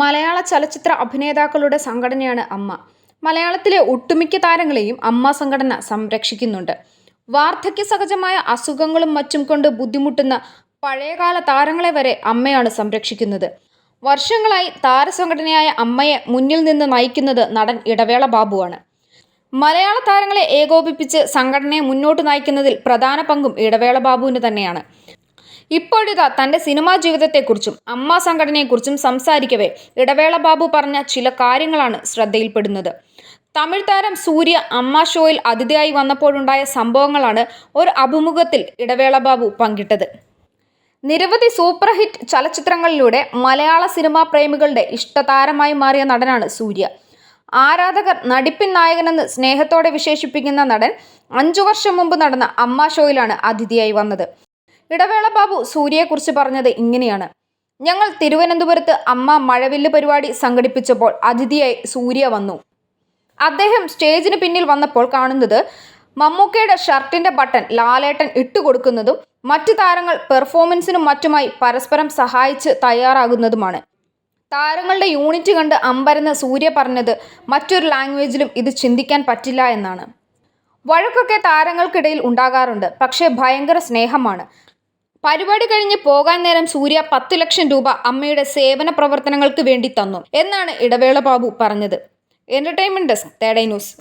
മലയാള ചലച്ചിത്ര അഭിനേതാക്കളുടെ സംഘടനയാണ് അമ്മ. മലയാളത്തിലെ ഒട്ടുമിക്ക താരങ്ങളെയും അമ്മ സംഘടന സംരക്ഷിക്കുന്നുണ്ട്. വാർദ്ധക്യ സഹജമായ അസുഖങ്ങളും മറ്റും കൊണ്ട് ബുദ്ധിമുട്ടുന്ന പഴയകാല താരങ്ങളെ വരെ അമ്മയാണ് സംരക്ഷിക്കുന്നത്. വർഷങ്ങളായി താരസംഘടനയായ അമ്മയെ മുന്നിൽ നിന്ന് നയിക്കുന്നത് നടൻ ഇടവേള ബാബുവാണ്. മലയാള താരങ്ങളെ ഏകോപിപ്പിച്ച് സംഘടനയെ മുന്നോട്ട് നയിക്കുന്നതിൽ പ്രധാന പങ്കും ഇടവേള ബാബുവിന് തന്നെയാണ്. ഇപ്പോഴിതാ തന്റെ സിനിമാ ജീവിതത്തെക്കുറിച്ചും അമ്മ സംഘടനയെക്കുറിച്ചും സംസാരിക്കവേ ഇടവേള ബാബു പറഞ്ഞ ചില കാര്യങ്ങളാണ് ശ്രദ്ധയിൽപ്പെടുന്നത്. തമിഴ് താരം സൂര്യ അമ്മ ഷോയിൽ അതിഥിയായി വന്നപ്പോഴുണ്ടായ സംഭവങ്ങളാണ് ഒരു അഭിമുഖത്തിൽ ഇടവേള ബാബു പങ്കിട്ടത്. നിരവധി സൂപ്പർ ഹിറ്റ് ചലച്ചിത്രങ്ങളിലൂടെ മലയാള സിനിമാ പ്രേമികളുടെ ഇഷ്ടതാരമായി മാറിയ നടനാണ് സൂര്യ. ആരാധകർ നടിപ്പിൻ നായകനെന്ന് സ്നേഹത്തോടെ വിശേഷിപ്പിക്കുന്ന നടൻ അഞ്ചു വർഷം മുമ്പ് നടന്ന അമ്മ ഷോയിലാണ് അതിഥിയായി വന്നത്. ഇടവേള ബാബു സൂര്യയെക്കുറിച്ച് പറഞ്ഞത് ഇങ്ങനെയാണ്. ഞങ്ങൾ തിരുവനന്തപുരത്ത് അമ്മ മഴവില്ല് പരിപാടി സംഘടിപ്പിച്ചപ്പോൾ അതിഥിയായി സൂര്യ വന്നു. അദ്ദേഹം സ്റ്റേജിന് പിന്നിൽ വന്നപ്പോൾ കാണുന്നത് മമ്മൂക്കയുടെ ഷർട്ടിന്റെ ബട്ടൺ ലാലേട്ടൻ ഇട്ടുകൊടുക്കുന്നതും മറ്റു താരങ്ങൾ പെർഫോമൻസിനും മറ്റുമായി പരസ്പരം സഹായിച്ച് തയ്യാറാകുന്നതുമാണ്. താരങ്ങളുടെ യൂണിറ്റ് കണ്ട് അമ്പരന്ന് സൂര്യ പറഞ്ഞത് മറ്റൊരു ലാംഗ്വേജിലും ഇത് ചിന്തിക്കാൻ പറ്റില്ല എന്നാണ്. വഴക്കൊക്കെ താരങ്ങൾക്കിടയിൽ ഉണ്ടാകാറുണ്ട്. പക്ഷേ ഭയങ്കര സ്നേഹമാണ്. പരിപാടി കഴിഞ്ഞ് പോകാൻ നേരം സൂര്യ പത്ത് ലക്ഷം രൂപ അമ്മയുടെ സേവന പ്രവർത്തനങ്ങൾക്ക് വേണ്ടി തന്നു എന്നാണ് ഇടവേള ബാബു പറഞ്ഞത്. Entertainment desk തേടൈ news